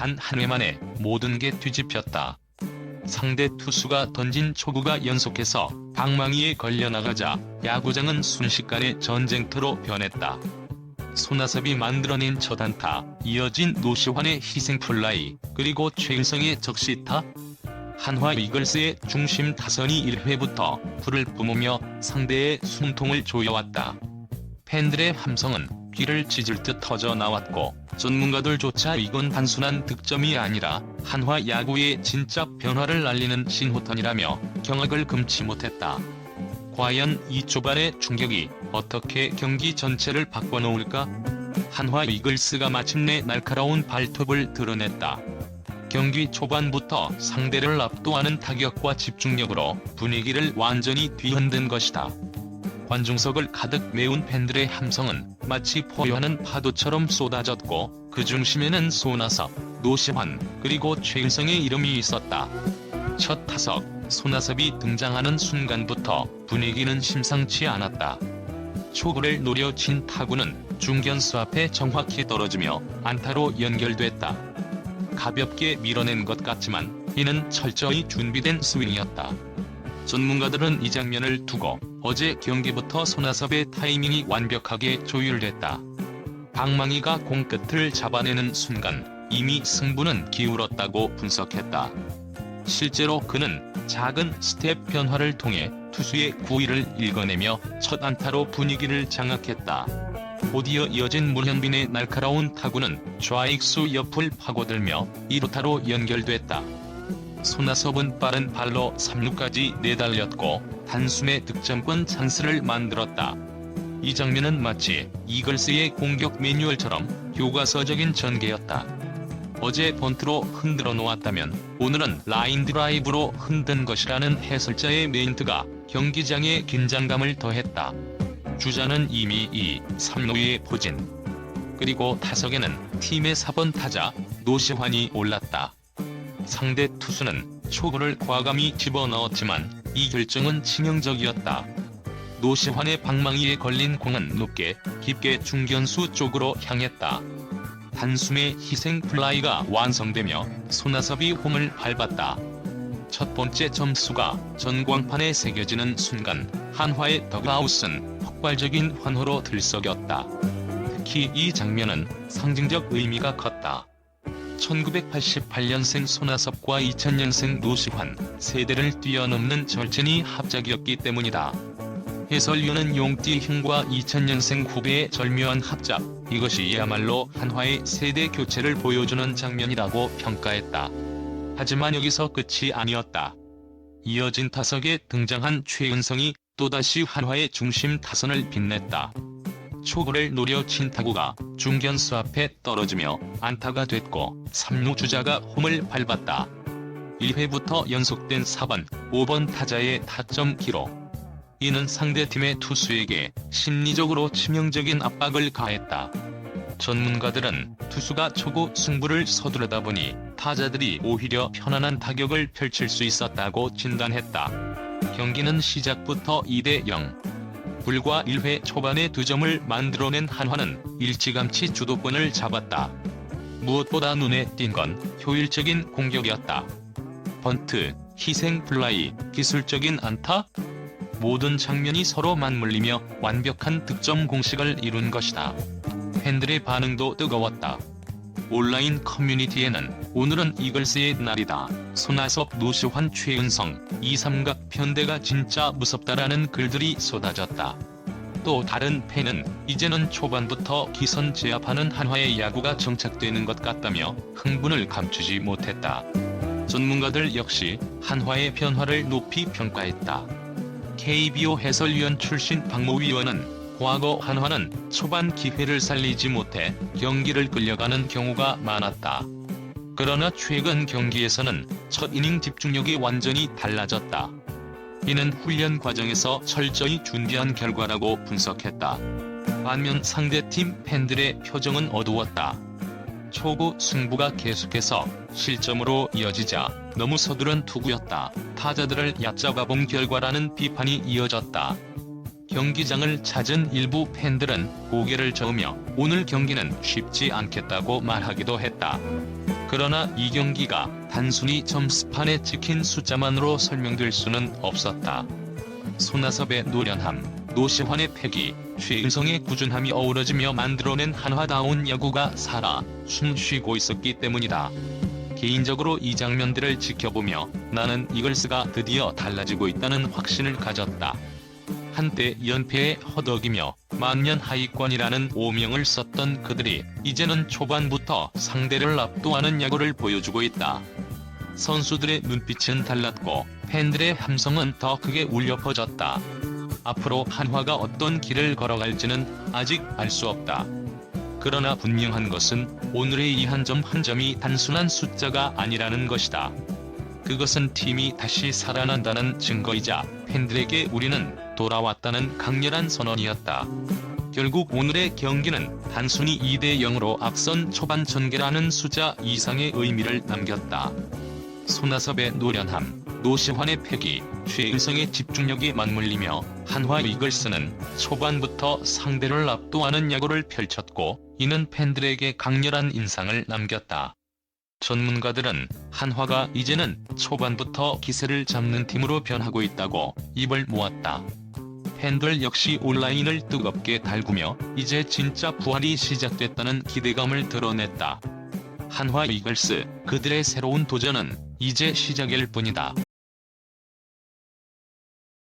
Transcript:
단 한 회 만에 모든 게 뒤집혔다. 상대 투수가 던진 초구가 연속해서 방망이에 걸려나가자 야구장은 순식간에 전쟁터로 변했다. 손아섭이 만들어낸 첫 안타, 이어진 노시환의 희생플라이, 그리고 최일성의 적시타? 한화 이글스의 중심 타선이 1회부터 불을 뿜으며 상대의 숨통을 조여왔다. 팬들의 함성은 귀를 찢을 듯 터져 나왔고 전문가들조차 이건 단순한 득점이 아니라 한화 야구의 진짜 변화를 알리는 신호탄이라며 경악을 금치 못했다. 과연 이 초반의 충격이 어떻게 경기 전체를 바꿔놓을까? 한화 이글스가 마침내 날카로운 발톱을 드러냈다. 경기 초반부터 상대를 압도하는 타격과 집중력으로 분위기를 완전히 뒤흔든 것이다. 관중석을 가득 메운 팬들의 함성은 마치 포효하는 파도처럼 쏟아졌고 그 중심에는 손아섭, 노시환, 그리고 최일성의 이름이 있었다. 첫 타석, 손아섭이 등장하는 순간부터 분위기는 심상치 않았다. 초구를 노려친 타구는 중견수 앞에 정확히 떨어지며 안타로 연결됐다. 가볍게 밀어낸 것 같지만 이는 철저히 준비된 스윙이었다. 전문가들은 이 장면을 두고 어제 경기부터 손아섭의 타이밍이 완벽하게 조율됐다. 방망이가 공 끝을 잡아내는 순간 이미 승부는 기울었다고 분석했다. 실제로 그는 작은 스텝 변화를 통해 투수의 구위를 읽어내며 첫 안타로 분위기를 장악했다. 곧이어 이어진 문현빈의 날카로운 타구는 좌익수 옆을 파고들며 2루타로 연결됐다. 손아섭은 빠른 발로 3루까지 내달렸고 단숨에 득점권 찬스를 만들었다. 이 장면은 마치 이글스의 공격 매뉴얼처럼 교과서적인 전개였다. 어제 번트로 흔들어 놓았다면 오늘은 라인 드라이브로 흔든 것이라는 해설자의 멘트가 경기장의 긴장감을 더했다. 주자는 이미 2, 3루에 포진. 그리고 타석에는 팀의 4번 타자 노시환이 올랐다. 상대 투수는 초구를 과감히 집어넣었지만 이 결정은 치명적이었다. 노시환의 방망이에 걸린 공은 높게 깊게 중견수 쪽으로 향했다. 단숨에 희생 플라이가 완성되며 손아섭이 홈을 밟았다. 첫 번째 점수가 전광판에 새겨지는 순간 한화의 더그아웃은 폭발적인 환호로 들썩였다. 특히 이 장면은 상징적 의미가 컸다. 1988년생 손아섭과 2000년생 노시환 세대를 뛰어넘는 절친이 합작이었기 때문이다. 해설위원은 용띠형과 2000년생 후배의 절묘한 합작, 이것이야말로 한화의 세대 교체를 보여주는 장면이라고 평가했다. 하지만 여기서 끝이 아니었다. 이어진 타석에 등장한 최은성이 또다시 한화의 중심 타선을 빛냈다. 초구를 노려 친 타구가 중견수 앞에 떨어지며 안타가 됐고 3루 주자가 홈을 밟았다. 1회부터 연속된 4번, 5번 타자의 타점 기록. 이는 상대팀의 투수에게 심리적으로 치명적인 압박을 가했다. 전문가들은 투수가 초구 승부를 서두르다 보니 타자들이 오히려 편안한 타격을 펼칠 수 있었다고 진단했다. 경기는 시작부터 2대 0. 불과 1회 초반에 두 점을 만들어낸 한화는 일찌감치 주도권을 잡았다. 무엇보다 눈에 띈 건 효율적인 공격이었다. 번트, 희생 플라이, 기술적인 안타? 모든 장면이 서로 맞물리며 완벽한 득점 공식을 이룬 것이다. 팬들의 반응도 뜨거웠다. 온라인 커뮤니티에는 오늘은 이글스의 날이다. 손아섭 노시환 최은성, 이삼각 편대가 진짜 무섭다라는 글들이 쏟아졌다. 또 다른 팬은 이제는 초반부터 기선 제압하는 한화의 야구가 정착되는 것 같다며 흥분을 감추지 못했다. 전문가들 역시 한화의 변화를 높이 평가했다. KBO 해설위원 출신 박모 위원은 과거 한화는 초반 기회를 살리지 못해 경기를 끌려가는 경우가 많았다. 그러나 최근 경기에서는 첫 이닝 집중력이 완전히 달라졌다. 이는 훈련 과정에서 철저히 준비한 결과라고 분석했다. 반면 상대팀 팬들의 표정은 어두웠다. 초구 승부가 계속해서 실점으로 이어지자 너무 서두른 투구였다. 타자들을 얕잡아본 결과라는 비판이 이어졌다. 경기장을 찾은 일부 팬들은 고개를 저으며 오늘 경기는 쉽지 않겠다고 말하기도 했다. 그러나 이 경기가 단순히 점수판에 찍힌 숫자만으로 설명될 수는 없었다. 손아섭의 노련함, 노시환의 패기, 최은성의 꾸준함이 어우러지며 만들어낸 한화다운 야구가 살아 숨 쉬고 있었기 때문이다. 개인적으로 이 장면들을 지켜보며 나는 이글스가 드디어 달라지고 있다는 확신을 가졌다. 한때 연패에 허덕이며 만년 하위권이라는 오명을 썼던 그들이 이제는 초반부터 상대를 압도하는 야구를 보여주고 있다. 선수들의 눈빛은 달랐고 팬들의 함성은 더 크게 울려 퍼졌다. 앞으로 한화가 어떤 길을 걸어갈지는 아직 알 수 없다. 그러나 분명한 것은 오늘의 이 한 점한 점이 단순한 숫자가 아니라는 것이다. 그것은 팀이 다시 살아난다는 증거이자 팬들에게 우리는 돌아왔다는 강렬한 선언이었다. 결국 오늘의 경기는 단순히 2대 0으로 앞선 초반 전개라는 숫자 이상의 의미를 남겼다. 손아섭의 노련함, 노시환의 패기, 최은성의 집중력이 맞물리며 한화 이글스는 초반부터 상대를 압도하는 야구를 펼쳤고 이는 팬들에게 강렬한 인상을 남겼다. 전문가들은 한화가 이제는 초반부터 기세를 잡는 팀으로 변하고 있다고 입을 모았다. 팬들 역시 온라인을 뜨겁게 달구며 이제 진짜 부활이 시작됐다는 기대감을 드러냈다. 한화 이글스 그들의 새로운 도전은 이제 시작일 뿐이다.